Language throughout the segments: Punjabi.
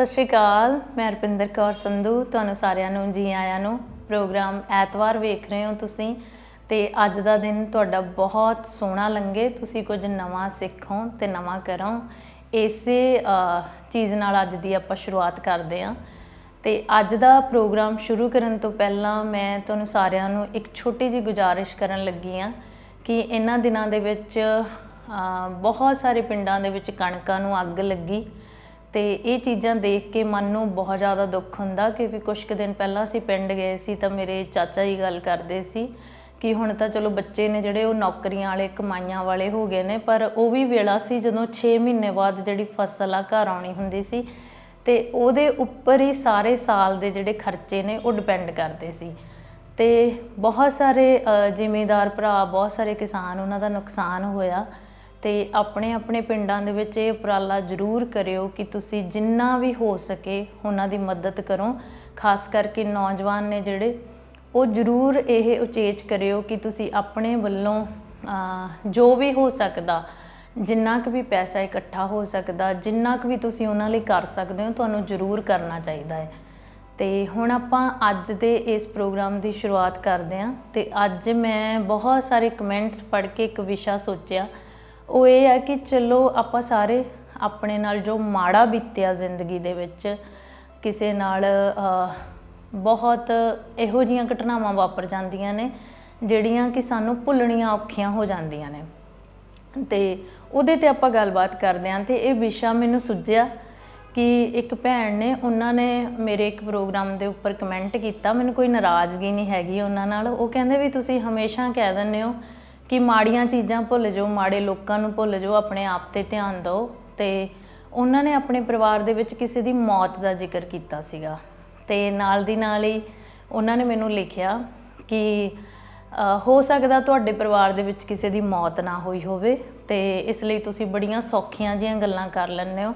ਸਤਿ ਸ਼੍ਰੀ ਅਕਾਲ, ਮੈਂ ਰਪਿੰਦਰ ਕੌਰ ਸੰਧੂ, ਤੁਹਾਨੂੰ ਸਾਰਿਆਂ ਨੂੰ, ਜੀ ਆਇਆਂ ਨੂੰ ਪ੍ਰੋਗਰਾਮ ਐਤਵਾਰ ਵੇਖ ਰਹੇ ਹੋ ਤੁਸੀਂ ਤੇ ਅੱਜ ਦਾ ਦਿਨ ਤੁਹਾਡਾ ਬਹੁਤ ਸੋਹਣਾ ਲੰਘੇ, ਤੁਸੀਂ ਕੁਝ ਨਵਾਂ ਸਿੱਖੋ ਤੇ ਨਵਾਂ ਕਰੋ। ਇਸੇ ਚੀਜ਼ ਨਾਲ ਅੱਜ ਦੀ ਆਪਾਂ ਸ਼ੁਰੂਆਤ ਕਰਦੇ ਹਾਂ ਤੇ ਅੱਜ ਦਾ ਪ੍ਰੋਗਰਾਮ ਸ਼ੁਰੂ ਕਰਨ ਤੋਂ ਪਹਿਲਾਂ ਮੈਂ ਤੁਹਾਨੂੰ ਸਾਰਿਆਂ ਨੂੰ ਇੱਕ ਛੋਟੀ ਜਿਹੀ ਗੁਜ਼ਾਰਿਸ਼ ਕਰਨ ਲੱਗੀ ਆ ਕਿ ਇਹਨਾਂ ਦਿਨਾਂ ਦੇ ਵਿੱਚ ਬਹੁਤ ਸਾਰੇ ਪਿੰਡਾਂ ਦੇ ਵਿੱਚ ਕਣਕਾਂ ਨੂੰ ਅੱਗ ਲੱਗੀ ਤੇ ਇਹ ਚੀਜ਼ਾਂ ਦੇਖ ਕੇ ਮਨ ਨੂੰ ਬਹੁਤ ਜ਼ਿਆਦਾ ਦੁੱਖ ਹੁੰਦਾ ਕਿਉਂਕਿ ਕੁਝ ਕੁ ਦਿਨ ਪਹਿਲਾਂ ਅਸੀਂ ਪਿੰਡ ਗਏ ਸੀ ਤਾਂ ਮੇਰੇ ਚਾਚਾ ਜੀ ਗੱਲ ਕਰਦੇ ਸੀ ਕਿ ਹੁਣ ਤਾਂ ਚਲੋ ਬੱਚੇ ਨੇ ਜਿਹੜੇ ਉਹ ਨੌਕਰੀਆਂ ਵਾਲੇ ਕਮਾਈਆਂ ਵਾਲੇ ਹੋ ਗਏ ਨੇ ਪਰ ਉਹ ਵੀ ਵੇਲਾ ਸੀ ਜਦੋਂ 6 ਮਹੀਨੇ ਬਾਅਦ ਜਿਹੜੀ ਫਸਲ ਆ ਘਰ ਆਉਣੀ ਹੁੰਦੀ ਸੀ ਤੇ ਉਹਦੇ ਉੱਪਰ ਹੀ ਸਾਰੇ ਸਾਲ ਦੇ ਜਿਹੜੇ ਖਰਚੇ ਨੇ ਉਹ ਡਿਪੈਂਡ ਕਰਦੇ ਸੀ। ਤੇ ਬਹੁਤ ਸਾਰੇ ਅ, ਜ਼ਿਮੀਂਦਾਰ ਭਰਾ ਬਹੁਤ ਸਾਰੇ ਕਿਸਾਨ ਉਹਨਾਂ ਦਾ ਨੁਕਸਾਨ ਹੋਇਆ। ਤੇ ਆਪਣੇ ਆਪਣੇ ਪਿੰਡਾਂ ਦੇ ਵਿੱਚ ਇਹ ਉਪਰਾਲਾ ਜ਼ਰੂਰ ਕਰਿਓ ਕਿ ਤੁਸੀਂ ਜਿੰਨਾ ਵੀ ਹੋ ਸਕੇ ਉਹਨਾਂ ਦੀ ਮਦਦ ਕਰੋ। ਖਾਸ ਕਰਕੇ ਨੌਜਵਾਨ ਨੇ ਜਿਹੜੇ, ਉਹ ਜ਼ਰੂਰ ਇਹ ਉਚੇਚ ਕਰਿਓ ਕਿ ਤੁਸੀਂ ਆਪਣੇ ਵੱਲੋਂ ਜੋ ਵੀ ਹੋ ਸਕਦਾ, ਜਿੰਨਾ ਕੁ ਵੀ ਪੈਸਾ ਇਕੱਠਾ ਹੋ ਸਕਦਾ, ਜਿੰਨਾ ਕੁ ਵੀ ਤੁਸੀਂ ਉਹਨਾਂ ਲਈ ਕਰ ਸਕਦੇ ਹੋ, ਤੁਹਾਨੂੰ ਜ਼ਰੂਰ ਕਰਨਾ ਚਾਹੀਦਾ ਹੈ। ਤੇ ਹੁਣ ਆਪਾਂ ਅੱਜ ਦੇ ਇਸ ਪ੍ਰੋਗਰਾਮ ਦੀ ਸ਼ੁਰੂਆਤ ਕਰਦੇ ਹਾਂ ਤੇ ਅੱਜ ਮੈਂ ਬਹੁਤ ਸਾਰੇ ਕਮੈਂਟਸ ਪੜ੍ਹ ਕੇ ਇੱਕ ਵਿਸ਼ਾ ਸੋਚਿਆ ਉਹ ਇਹ ਹੈ ਕਿ ਚਲੋ ਆਪਾਂ ਸਾਰੇ ਆਪਣੇ ਨਾਲ ਜੋ ਮਾੜਾ ਬੀਤਿਆ ਜ਼ਿੰਦਗੀ ਦੇ ਵਿੱਚ, ਕਿਸੇ ਨਾਲ ਬਹੁਤ ਇਹੋ ਜੀਆਂ ਘਟਨਾਵਾਂ ਵਾਪਰ ਜਾਂਦੀਆਂ ਨੇ, ਜਿਹੜੀਆਂ ਕਿ ਸਾਨੂੰ ਭੁੱਲਣੀਆਂ ਔਖੀਆਂ ਹੋ ਜਾਂਦੀਆਂ ਨੇ। ਤੇ ਉਹਦੇ ਤੇ ਆਪਾਂ ਗੱਲਬਾਤ ਕਰਦੇ ਹਾਂ ਤੇ ਇਹ ਵਿਸ਼ਾ ਮੈਨੂੰ ਸੁਝਿਆ ਕਿ ਇੱਕ ਭੈਣ ਨੇ, ਉਹਨਾਂ ਨੇ ਮੇਰੇ ਇੱਕ ਪ੍ਰੋਗਰਾਮ ਦੇ ਉੱਪਰ ਕਮੈਂਟ ਕੀਤਾ, ਮੈਨੂੰ ਕੋਈ ਨਾਰਾਜ਼ਗੀ ਨਹੀਂ ਹੈਗੀ ਉਹਨਾਂ ਨਾਲ। ਉਹ ਕਹਿੰਦੇ ਵੀ ਤੁਸੀਂ ਹਮੇਸ਼ਾ ਕਹਿ ਦਿੰਦੇ ਹੋ ਕਿ ਮਾੜੀਆਂ ਚੀਜ਼ਾਂ ਭੁੱਲ ਜਾਓ, ਮਾੜੇ ਲੋਕਾਂ ਨੂੰ ਭੁੱਲ ਜਾਓ, ਆਪਣੇ ਆਪ ਤੇ ਧਿਆਨ ਦਿਓ। ਤੇ ਉਹਨਾਂ ਨੇ ਆਪਣੇ ਪਰਿਵਾਰ ਦੇ ਵਿੱਚ ਕਿਸੇ ਦੀ ਮੌਤ ਦਾ ਜ਼ਿਕਰ ਕੀਤਾ ਸੀਗਾ। ਤੇ ਨਾਲ ਦੀ ਨਾਲ ਹੀ ਉਹਨਾਂ ਨੇ ਮੈਨੂੰ ਲਿਖਿਆ ਕਿ ਹੋ ਸਕਦਾ ਤੁਹਾਡੇ ਪਰਿਵਾਰ ਦੇ ਵਿੱਚ ਕਿਸੇ ਦੀ ਮੌਤ ਨਾ ਹੋਈ ਹੋਵੇ। ਤੇ ਇਸ ਲਈ ਤੁਸੀਂ ਬੜੀਆਂ ਸੌਖੀਆਂ ਜੀਆਂ ਗੱਲਾਂ ਕਰ ਲੈਂਦੇ ਹੋ।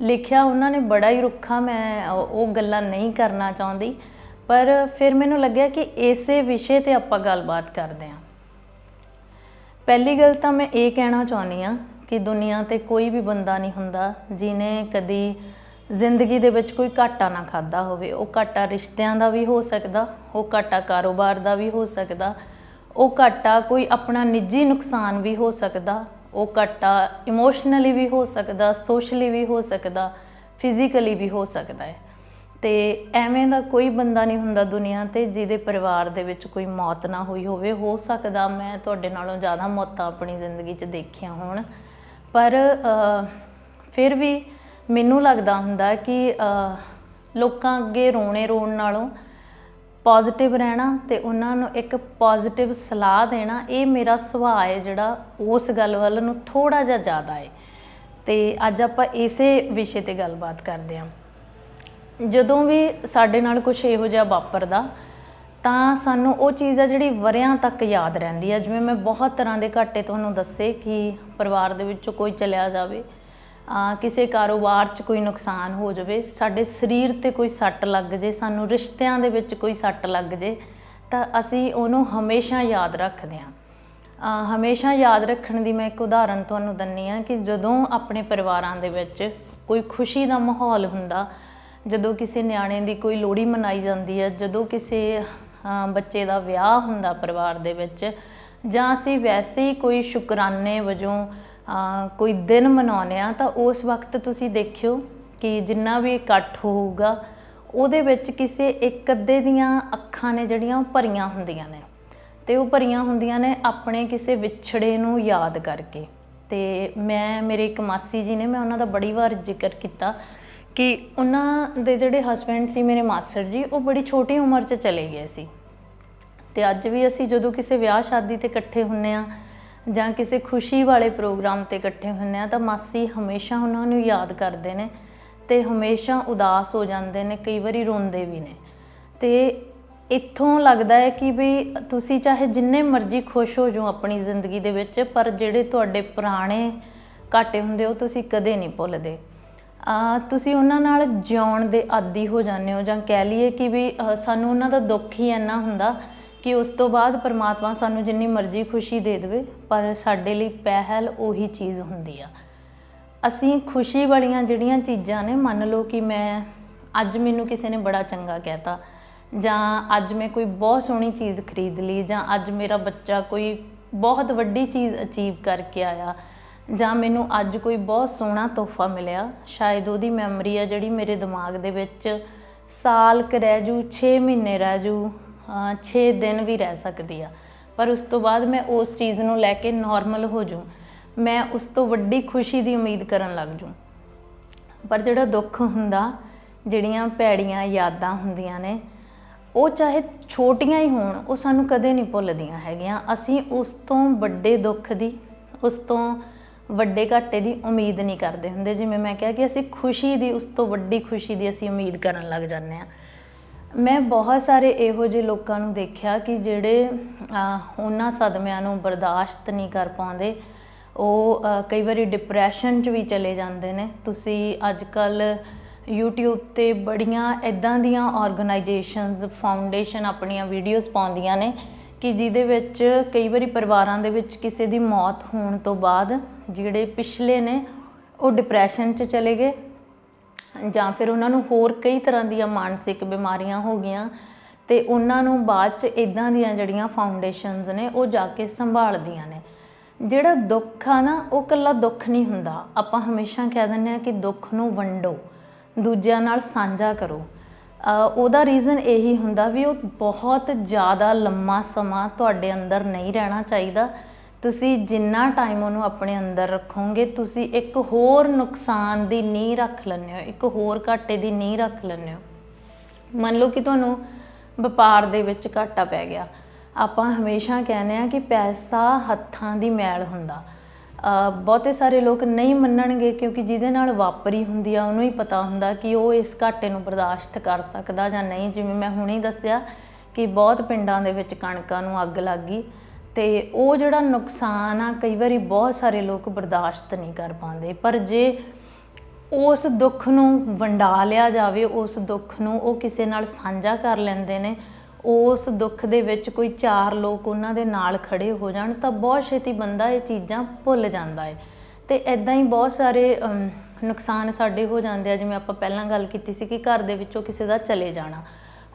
ਲਿਖਿਆ ਉਹਨਾਂ ਨੇ, ਬੜਾ ਹੀ ਰੁੱਖਾ, ਮੈਂ ਉਹ ਗੱਲਾਂ ਨਹੀਂ ਕਰਨਾ ਚਾਹੁੰਦੀ। ਪਰ ਫਿਰ ਮੈਨੂੰ ਲੱਗਿਆ ਕਿ ਇਸੇ ਵਿਸ਼ੇ ਤੇ ਆਪਾਂ ਗੱਲਬਾਤ ਕਰਦੇ ਹਾਂ। ਪਹਿਲੀ ਗੱਲ ਤਾਂ ਮੈਂ ਇਹ ਕਹਿਣਾ ਚਾਹੁੰਦੀ ਆ ਕਿ ਦੁਨੀਆ ਤੇ ਕੋਈ ਵੀ ਬੰਦਾ ਨਹੀਂ ਹੁੰਦਾ ਜਿਨੇ ਕਦੀ ਜ਼ਿੰਦਗੀ ਦੇ ਵਿੱਚ ਕੋਈ ਘਾਟਾ ਨਾ ਖਾਦਾ ਹੋਵੇ। ਉਹ ਘਾਟਾ ਰਿਸ਼ਤਿਆਂ ਦਾ ਵੀ ਹੋ ਸਕਦਾ, ਉਹ ਘਾਟਾ ਕਾਰੋਬਾਰ ਦਾ ਵੀ ਹੋ ਸਕਦਾ, ਉਹ ਘਾਟਾ ਕੋਈ ਆਪਣਾ ਨਿੱਜੀ ਨੁਕਸਾਨ ਵੀ ਹੋ ਸਕਦਾ, ਉਹ ਘਾਟਾ ਇਮੋਸ਼ਨਲੀ ਵੀ ਹੋ ਸਕਦਾ ਸੋਸ਼ਲੀ ਵੀ ਹੋ ਸਕਦਾ ਫਿਜ਼ੀਕਲੀ ਵੀ ਹੋ ਸਕਦਾ ਹੈ। ਤੇ ਐਵੇਂ ਦਾ ਕੋਈ ਬੰਦਾ ਨਹੀਂ ਹੁੰਦਾ ਦੁਨੀਆ ਤੇ ਜਿਹਦੇ ਪਰਿਵਾਰ ਦੇ ਵਿੱਚ ਕੋਈ ਮੌਤ ਨਾ ਹੋਈ ਹੋਵੇ। ਹੋ ਸਕਦਾ ਮੈਂ ਤੁਹਾਡੇ ਨਾਲੋਂ ਜ਼ਿਆਦਾ ਮੌਤਾਂ ਆਪਣੀ ਜ਼ਿੰਦਗੀ 'ਚ ਦੇਖੀਆਂ ਹੋਣ। ਪਰ ਫਿਰ ਵੀ ਮੈਨੂੰ ਲੱਗਦਾ ਹੁੰਦਾ ਕਿ ਲੋਕਾਂ ਅੱਗੇ ਰੋਣੇ ਰੋਣ ਨਾਲੋਂ ਪੋਜ਼ਿਟਿਵ ਰਹਿਣਾ ਤੇ ਉਹਨਾਂ ਨੂੰ ਇੱਕ ਪੋਜ਼ਿਟਿਵ ਸਲਾਹ ਦੇਣਾ, ਇਹ ਮੇਰਾ ਸੁਭਾਅ ਹੈ ਜਿਹੜਾ ਉਸ ਗੱਲ ਵੱਲ ਨੂੰ ਥੋੜਾ ਜਿਹਾ ਜ਼ਿਆਦਾ ਹੈ। ਤੇ ਅੱਜ ਆਪਾਂ ਇਸੇ ਵਿਸ਼ੇ ਤੇ ਗੱਲਬਾਤ ਕਰਦੇ ਹਾਂ। ਜਦੋਂ ਵੀ ਸਾਡੇ ਨਾਲ ਕੁਝ ਇਹੋ ਜਿਹਾ ਵਾਪਰਦਾ, ਤਾਂ ਸਾਨੂੰ ਉਹ ਚੀਜ਼ ਆ ਜਿਹੜੀ ਵਰਿਆਂ ਤੱਕ ਯਾਦ ਰਹਿੰਦੀ ਆ। ਜਿਵੇਂ ਮੈਂ ਬਹੁਤ ਤਰ੍ਹਾਂ ਦੇ ਘਾਟੇ ਤੁਹਾਨੂੰ ਦੱਸੇ ਕਿ ਪਰਿਵਾਰ ਦੇ ਵਿੱਚੋਂ ਕੋਈ ਚਲਿਆ ਜਾਵੇ ਕਿਸੇ ਕਾਰੋਬਾਰ 'ਚ ਕੋਈ ਨੁਕਸਾਨ ਹੋ ਜਾਵੇ, ਸਾਡੇ ਸਰੀਰ ਤੇ ਕੋਈ ਸੱਟ ਲੱਗ ਜੇ, ਸਾਨੂੰ ਰਿਸ਼ਤਿਆਂ ਦੇ ਵਿੱਚ ਕੋਈ ਸੱਟ ਲੱਗ ਜੇ, ਤਾਂ ਅਸੀਂ ਉਹਨੂੰ ਹਮੇਸ਼ਾ ਯਾਦ ਰੱਖਦੇ ਹਾਂ। ਹਮੇਸ਼ਾ ਯਾਦ ਰੱਖਣ ਦੀ ਮੈਂ ਇੱਕ ਉਦਾਹਰਨ ਤੁਹਾਨੂੰ ਦੰਨੀ ਆ ਕਿ ਜਦੋਂ ਆਪਣੇ ਪਰਿਵਾਰਾਂ ਦੇ ਵਿੱਚ ਕੋਈ ਖੁਸ਼ੀ ਦਾ ਮਾਹੌਲ ਹੁੰਦਾ ਜਦੋਂ ਕਿਸੇ ਨਿਆਣੇ ਦੀ ਕੋਈ ਲੋਹੜੀ ਮਨਾਈ ਜਾਂਦੀ ਹੈ, ਜਦੋਂ ਕਿਸੇ ਬੱਚੇ ਦਾ ਵਿਆਹ ਹੁੰਦਾ ਪਰਿਵਾਰ ਦੇ ਵਿੱਚ, ਜਾਂ ਅਸੀਂ ਵੈਸੇ ਹੀ ਕੋਈ ਸ਼ੁਕਰਾਨੇ ਵਜੋਂ ਕੋਈ ਦਿਨ ਮਨਾਉਂਦੇ ਆ ਤਾਂ ਉਸ ਵਕਤ ਤੁਸੀਂ ਦੇਖਿਓ ਕਿ ਜਿੰਨਾ ਵੀ ਇਕੱਠ ਹੋਊਗਾ, ਉਹਦੇ ਵਿੱਚ ਕਿਸੇ ਇੱਕ ਅੱਧੇ ਦੀਆਂ ਅੱਖਾਂ ਨੇ ਜਿਹੜੀਆਂ ਉਹ ਭਰੀਆਂ ਹੁੰਦੀਆਂ ਨੇ। ਤੇ ਉਹ ਭਰੀਆਂ ਹੁੰਦੀਆਂ ਨੇ ਆਪਣੇ ਕਿਸੇ ਵਿਛੜੇ ਨੂੰ ਯਾਦ ਕਰਕੇ। ਤੇ ਮੈਂ, ਮੇਰੇ ਇੱਕ ਮਾਸੀ ਜੀ ਨੇ, ਮੈਂ ਉਹਨਾਂ ਦਾ ਬੜੀ ਵਾਰ ਜ਼ਿਕਰ ਕੀਤਾ ਕਿ ਉਹਨਾਂ ਦੇ ਜਿਹੜੇ ਹਸਬੰਡ ਸੀ ਮੇਰੇ ਮਾਸਟਰ ਜੀ, ਉਹ ਬੜੀ ਛੋਟੀ ਉਮਰ 'ਚ ਚਲੇ ਗਏ ਸੀ। ਤੇ ਅੱਜ ਵੀ ਅਸੀਂ ਜਦੋਂ ਕਿਸੇ ਵਿਆਹ ਸ਼ਾਦੀ ਤੇ ਇਕੱਠੇ ਹੁੰਨੇ ਆ ਜਾਂ ਕਿਸੇ ਖੁਸ਼ੀ ਵਾਲੇ ਪ੍ਰੋਗਰਾਮ ਤੇ ਇਕੱਠੇ ਹੁੰਨੇ ਆ ਤਾਂ ਮਾਸੀ ਹਮੇਸ਼ਾ ਉਹਨਾਂ ਨੂੰ ਯਾਦ ਕਰਦੇ ਨੇ ਤੇ ਹਮੇਸ਼ਾ ਉਦਾਸ ਹੋ ਜਾਂਦੇ ਨੇ, ਕਈ ਵਾਰੀ ਰੋਂਦੇ ਵੀ ਨੇ। ਤੇ ਇੱਥੋਂ ਲੱਗਦਾ ਹੈ ਕਿ ਵੀ ਤੁਸੀਂ ਚਾਹੇ ਜਿੰਨੇ ਮਰਜ਼ੀ ਖੁਸ਼ ਹੋ ਜਾਓ ਆਪਣੀ ਜ਼ਿੰਦਗੀ ਦੇ ਵਿੱਚ, ਪਰ ਜਿਹੜੇ ਤੁਹਾਡੇ ਪੁਰਾਣੇ ਘਾਟੇ ਹੁੰਦੇ ਉਹ ਤੁਸੀਂ ਕਦੇ ਨਹੀਂ ਭੁੱਲਦੇ। ਆ ਤੁਸੀਂ ਉਹਨਾਂ ਨਾਲ ਜਿਉਣ ਦੇ ਆਦੀ ਹੋ ਜਾਂਦੇ ਹੋ ਜਾਂ ਕਹਿ ਲਈਏ ਕਿ ਵੀ ਅਹ, ਸਾਨੂੰ ਉਹਨਾਂ ਦਾ ਦੁੱਖ ਹੀ ਇੰਨਾ ਹੁੰਦਾ ਕਿ ਉਸ ਤੋਂ ਬਾਅਦ ਪਰਮਾਤਮਾ ਸਾਨੂੰ ਜਿੰਨੀ ਮਰਜ਼ੀ ਖੁਸ਼ੀ ਦੇ ਦੇਵੇ ਪਰ ਸਾਡੇ ਲਈ ਪਹਿਲ ਉਹੀ ਚੀਜ਼ ਹੁੰਦੀ ਆ। ਅਸੀਂ ਖੁਸ਼ੀ ਵਾਲੀਆਂ ਜਿਹੜੀਆਂ ਚੀਜ਼ਾਂ ਨੇ ਮੰਨ ਲਓ ਕਿ ਮੈਂ ਅੱਜ ਮੈਨੂੰ ਕਿਸੇ ਨੇ ਬੜਾ ਚੰਗਾ ਕਹਿਤਾ ਜਾਂ ਅੱਜ ਮੈਂ ਕੋਈ ਬਹੁਤ ਸੋਹਣੀ ਚੀਜ਼ ਖਰੀਦ ਲਈ ਜਾਂ ਅੱਜ ਮੇਰਾ ਬੱਚਾ ਕੋਈ ਬਹੁਤ ਵੱਡੀ ਚੀਜ਼ ਅਚੀਵ ਕਰਕੇ ਆਇਆ ਜਾਂ ਮੈਨੂੰ ਅੱਜ ਕੋਈ ਬਹੁਤ ਸੋਹਣਾ ਤੋਹਫਾ ਮਿਲਿਆ, ਸ਼ਾਇਦ ਉਹਦੀ ਮੈਮਰੀ ਆ ਜਿਹੜੀ ਮੇਰੇ ਦਿਮਾਗ ਦੇ ਵਿੱਚ ਸਾਲ ਕੁ ਰਹਿ ਜੂ 6 ਮਹੀਨੇ ਰਹਿ ਜੂ 6 ਦਿਨ ਵੀ ਰਹਿ ਸਕਦੀ ਆ। ਪਰ ਉਸ ਤੋਂ ਬਾਅਦ ਮੈਂ ਉਸ ਚੀਜ਼ ਨੂੰ ਲੈ ਕੇ ਨਾਰਮਲ ਹੋ ਜੂ। ਮੈਂ ਉਸ ਤੋਂ ਵੱਡੀ ਖੁਸ਼ੀ ਦੀ ਉਮੀਦ ਕਰਨ ਲੱਗ ਜੂ। ਪਰ ਜਿਹੜਾ ਦੁੱਖ ਹੁੰਦਾ, ਜਿਹੜੀਆਂ ਭੈੜੀਆਂ ਯਾਦਾਂ ਹੁੰਦੀਆਂ ਨੇ, ਉਹ ਚਾਹੇ ਛੋਟੀਆਂ ਹੀ ਹੋਣ, ਉਹ ਸਾਨੂੰ ਕਦੇ ਨਹੀਂ ਭੁੱਲਦੀਆਂ ਹੈਗੀਆਂ। ਅਸੀਂ ਉਸ ਤੋਂ ਵੱਡੇ ਦੁੱਖ ਦੀ, ਉਸ ਤੋਂ ਵੱਡੇ ਘਾਟੇ ਦੀ ਉਮੀਦ ਨਹੀਂ ਕਰਦੇ ਹੁੰਦੇ। ਜਿਵੇਂ ਮੈਂ ਕਿਹਾ ਕਿ ਅਸੀਂ ਖੁਸ਼ੀ ਦੀ, ਉਸ ਤੋਂ ਵੱਡੀ ਖੁਸ਼ੀ ਦੀ ਅਸੀਂ ਉਮੀਦ ਕਰਨ ਲੱਗ ਜਾਂਦੇ ਆ ਮੈਂ ਬਹੁਤ ਸਾਰੇ ਇਹੋ ਜਿਹੇ ਲੋਕਾਂ ਨੂੰ ਦੇਖਿਆ ਕਿ ਜਿਹੜੇ ਉਹਨਾਂ ਸਦਮਿਆਂ ਨੂੰ ਬਰਦਾਸ਼ਤ ਨਹੀਂ ਕਰ ਪਾਉਂਦੇ। ਉਹ ਕਈ ਵਾਰੀ ਡਿਪਰੈਸ਼ਨ 'ਚ ਵੀ ਚਲੇ ਜਾਂਦੇ ਨੇ। ਤੁਸੀਂ ਅੱਜ ਕੱਲ YouTube ਤੇ ਬੜੀਆਂ ਇਦਾਂ ਦੀਆਂ ਆਰਗੇਨਾਈਜੇਸ਼ਨਸ ਫਾਊਂਡੇਸ਼ਨ ਆਪਣੀਆਂ ਵੀਡੀਓਜ਼ ਪਾਉਂਦੀਆਂ ਨੇ। ਕਿ ਜਿਹਦੇ ਵਿੱਚ ਕਈ ਵਾਰੀ ਪਰਿਵਾਰਾਂ ਦੇ ਵਿੱਚ ਕਿਸੇ ਦੀ ਮੌਤ ਹੋਣ ਤੋਂ ਬਾਅਦ ਜਿਹੜੇ ਪਿਛਲੇ ਨੇ ਉਹ ਡਿਪਰੈਸ਼ਨ 'ਚ ਚਲੇ ਗਏ ਜਾਂ ਫਿਰ ਉਹਨਾਂ ਨੂੰ ਹੋਰ ਕਈ ਤਰ੍ਹਾਂ ਦੀਆਂ ਮਾਨਸਿਕ ਬਿਮਾਰੀਆਂ ਹੋ ਗਈਆਂ ਤੇ ਉਹਨਾਂ ਨੂੰ ਬਾਅਦ ਚ ਇਦਾਂ ਦੀਆਂ ਜਿਹੜੀਆਂ ਫਾਊਂਡੇਸ਼ਨਸ ਨੇ ਉਹ ਜਾ ਕੇ ਸੰਭਾਲਦੀਆਂ ਨੇ। ਜਿਹੜਾ ਦੁੱਖ ਆ ਨਾ, ਉਹ ਕੱਲਾ ਦੁੱਖ ਨਹੀਂ ਹੁੰਦਾ। ਆਪਾਂ ਹਮੇਸ਼ਾ ਕਹਿ ਦਿੰਦੇ ਆ ਕਿ ਦੁੱਖ ਨੂੰ ਵੰਡੋ, ਦੂਜਿਆਂ ਨਾਲ ਸਾਂਝਾ ਕਰੋ। ਉਹਦਾ ਰੀਜ਼ਨ ਇਹੀ ਹੁੰਦਾ ਵੀ ਉਹ ਬਹੁਤ ਜ਼ਿਆਦਾ ਲੰਮਾ ਸਮਾਂ ਤੁਹਾਡੇ ਅੰਦਰ ਨਹੀਂ ਰਹਿਣਾ ਚਾਹੀਦਾ। ਤੁਸੀਂ ਜਿੰਨਾ ਟਾਈਮ ਉਹਨੂੰ ਆਪਣੇ ਅੰਦਰ ਰੱਖੋਗੇ, ਤੁਸੀਂ ਇੱਕ ਹੋਰ ਨੁਕਸਾਨ ਦੀ ਨੀਂਹ ਰੱਖ ਲੈਂਦੇ ਹੋ, ਇੱਕ ਹੋਰ ਘਾਟੇ ਦੀ ਨੀਂਹ ਰੱਖ ਲੈਂਦੇ ਹੋ। ਮੰਨ ਲਓ ਕਿ ਤੁਹਾਨੂੰ ਵਪਾਰ ਦੇ ਵਿੱਚ ਘਾਟਾ ਪੈ ਗਿਆ। ਆਪਾਂ ਹਮੇਸ਼ਾ ਕਹਿੰਦੇ ਆ ਕਿ ਪੈਸਾ ਹੱਥਾਂ ਦੀ ਮੈਲ ਹੁੰਦਾ। ਬਹੁਤੇ ਸਾਰੇ ਲੋਕ ਨਹੀਂ ਮੰਨਣਗੇ ਕਿਉਂਕਿ ਜਿਹਦੇ ਨਾਲ ਵਾਪਰੀ ਹੁੰਦੀ ਆ, ਉਹਨੂੰ ਹੀ ਪਤਾ ਹੁੰਦਾ ਕਿ ਉਹ ਇਸ ਘਾਟੇ ਨੂੰ ਬਰਦਾਸ਼ਤ ਕਰ ਸਕਦਾ ਜਾਂ ਨਹੀਂ। ਜਿਵੇਂ ਮੈਂ ਹੁਣੇ ਦੱਸਿਆ ਕਿ ਬਹੁਤ ਪਿੰਡਾਂ ਦੇ ਵਿੱਚ ਕਣਕਾਂ ਨੂੰ ਅੱਗ ਲੱਗ ਗਈ ਤੇ ਉਹ ਜਿਹੜਾ ਨੁਕਸਾਨ ਆ, ਕਈ ਵਾਰੀ ਬਹੁਤ ਸਾਰੇ ਲੋਕ ਬਰਦਾਸ਼ਤ ਨਹੀਂ ਕਰ ਪਾਉਂਦੇ। ਪਰ ਜੇ ਉਸ ਦੁੱਖ ਨੂੰ ਵੰਡਾ ਲਿਆ ਜਾਵੇ, ਉਸ ਦੁੱਖ ਨੂੰ ਉਹ ਕਿਸੇ ਨਾਲ ਸਾਂਝਾ ਕਰ ਲੈਂਦੇ ਨੇ ਉਸ ਦੁੱਖ ਦੇ ਵਿੱਚ ਕੋਈ ਚਾਰ ਲੋਕ ਉਹਨਾਂ ਦੇ ਨਾਲ ਖੜੇ ਹੋ ਜਾਣ, ਤਾਂ ਬਹੁਤ ਛੇਤੀ ਬੰਦਾ ਇਹ ਚੀਜ਼ਾਂ ਭੁੱਲ ਜਾਂਦਾ ਹੈ ਤੇ ਐਦਾਂ ਹੀ ਬਹੁਤ ਸਾਰੇ ਨੁਕਸਾਨ ਸਾਡੇ ਹੋ ਜਾਂਦੇ ਆ, ਜਿਵੇਂ ਆਪਾਂ ਪਹਿਲਾਂ ਗੱਲ ਕੀਤੀ ਸੀ ਕਿ ਘਰ ਦੇ ਵਿੱਚੋਂ ਕਿਸੇ ਦਾ ਚਲੇ ਜਾਣਾ।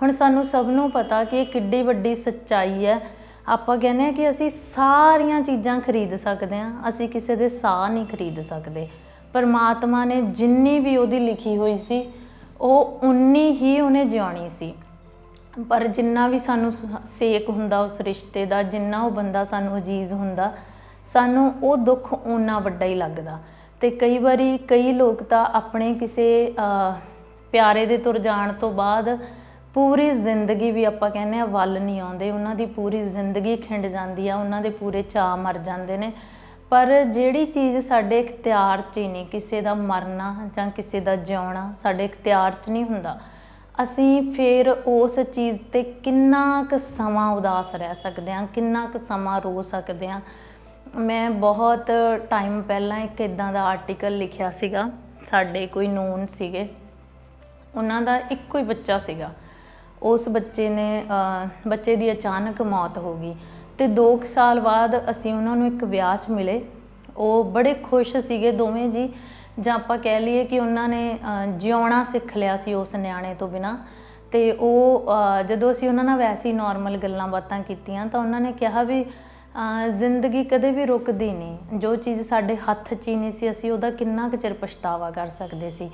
ਹੁਣ ਸਾਨੂੰ ਸਭ ਨੂੰ ਪਤਾ ਕਿ ਇਹ ਕਿੱਡੀ ਵੱਡੀ ਸੱਚਾਈ ਹੈ। ਆਪਾਂ ਕਹਿੰਦੇ ਆ ਕਿ ਅਸੀਂ ਸਾਰੀਆਂ ਚੀਜ਼ਾਂ ਖਰੀਦ ਸਕਦੇ ਹਾਂ, ਅਸੀਂ ਕਿਸੇ ਦੇ ਸਾਹ ਨਹੀਂ ਖਰੀਦ ਸਕਦੇ। ਪਰਮਾਤਮਾ ਨੇ ਜਿੰਨੀ ਵੀ ਉਹਦੀ ਲਿਖੀ ਹੋਈ ਸੀ, ਉਹ ਉਨੀ ਹੀ ਉਹਨੇ ਜਿਉਣੀ ਸੀ। ਪਰ ਜਿੰਨਾ ਵੀ ਸਾਨੂੰ ਸ- ਸੇਕ ਹੁੰਦਾ ਉਸ ਰਿਸ਼ਤੇ ਦਾ ਜਿੰਨਾ ਉਹ ਬੰਦਾ ਸਾਨੂੰ ਅਜੀਜ਼ ਹੁੰਦਾ ਸਾਨੂੰ ਉਹ ਦੁੱਖ ਓਨਾ ਵੱਡਾ ਹੀ ਲੱਗਦਾ। ਤੇ ਕਈ ਵਾਰੀ ਕਈ ਲੋਕ ਤਾਂ ਆਪਣੇ ਕਿਸੇ ਅਹ, ਪਿਆਰੇ ਦੇ ਤੁਰ ਜਾਣ ਤੋਂ ਬਾਅਦ ਪੂਰੀ ਜ਼ਿੰਦਗੀ ਵੀ ਆਪਾਂ ਕਹਿੰਦੇ ਆ ਵੱਲ ਨਹੀਂ ਆਉਂਦੇ ਉਹਨਾਂ ਦੀ ਪੂਰੀ ਜ਼ਿੰਦਗੀ ਖਿੰਡ ਜਾਂਦੀ ਆ ਉਹਨਾਂ ਦੇ ਪੂਰੇ ਚਾਅ ਮਰ ਜਾਂਦੇ ਨੇ। ਪਰ ਜਿਹੜੀ ਚੀਜ਼ ਸਾਡੇ ਇਖਤਿਆਰ 'ਚ ਹੀ ਨਹੀਂ ਕਿਸੇ ਦਾ ਮਰਨਾ ਜਾਂ ਕਿਸੇ ਦਾ ਜਿਉਣਾ ਸਾਡੇ ਇਖਤਿਆਰ 'ਚ ਨਹੀਂ ਹੁੰਦਾ ਅਸੀਂ ਫਿਰ ਉਸ ਚੀਜ਼ ਤੇ ਕਿੰਨਾ ਕੁ ਸਮਾਂ ਉਦਾਸ ਰਹਿ ਸਕਦੇ ਹਾਂ, ਕਿੰਨਾ ਕੁ ਸਮਾਂ ਰੋ ਸਕਦੇ ਹਾਂ। ਮੈਂ ਬਹੁਤ ਟਾਈਮ ਪਹਿਲਾਂ ਇੱਕ ਇਦਾਂ ਦਾ ਆਰਟੀਕਲ ਲਿਖਿਆ ਸੀਗਾ, ਸਾਡੇ ਕੋਈ ਨੋਨ ਸੀਗੇ, ਉਹਨਾਂ ਦਾ ਇੱਕੋ ਹੀ ਬੱਚਾ ਸੀਗਾ। ਉਸ ਬੱਚੇ ਨੇ ਬੱਚੇ ਦੀ ਅਚਾਨਕ ਮੌਤ ਹੋ ਗਈ ਤੇ 2 ਸਾਲ ਬਾਅਦ ਅਸੀਂ ਉਹਨਾਂ ਨੂੰ ਇੱਕ ਵਿਆਹ 'ਚ ਮਿਲੇ। ਉਹ ਬੜੇ ਖੁਸ਼ ਸੀਗੇ ਦੋਵੇਂ ਜੀ। ਜਾਂ ਆਪਾਂ ਕਹਿ ਲਈਏ ਕਿ ਉਹਨਾਂ ਨੇ ਜਿਉਣਾ ਸਿੱਖ ਲਿਆ ਸੀ ਉਸ ਨਿਆਣੇ ਤੋਂ ਬਿਨਾ, ਤੇ ਉਹ ਜਦੋਂ ਅਸੀਂ ਉਹਨਾਂ ਨਾਲ ਵੈਸੇ ਹੀ ਨਾਰਮਲ ਗੱਲਾਂ ਬਾਤਾਂ ਕੀਤੀਆਂ ਤਾਂ ਉਹਨਾਂ ਨੇ ਕਿਹਾ ਵੀ ਜ਼ਿੰਦਗੀ ਕਦੇ ਵੀ ਰੁਕਦੀ ਨਹੀਂ। ਜੋ ਚੀਜ਼ ਸਾਡੇ ਹੱਥ 'ਚ ਹੀ ਨਹੀਂ ਸੀ, ਅਸੀਂ ਉਹਦਾ ਕਿੰਨਾ ਕੁ ਚਿਰ ਪਛਤਾਵਾ ਕਰ ਸਕਦੇ ਸੀ।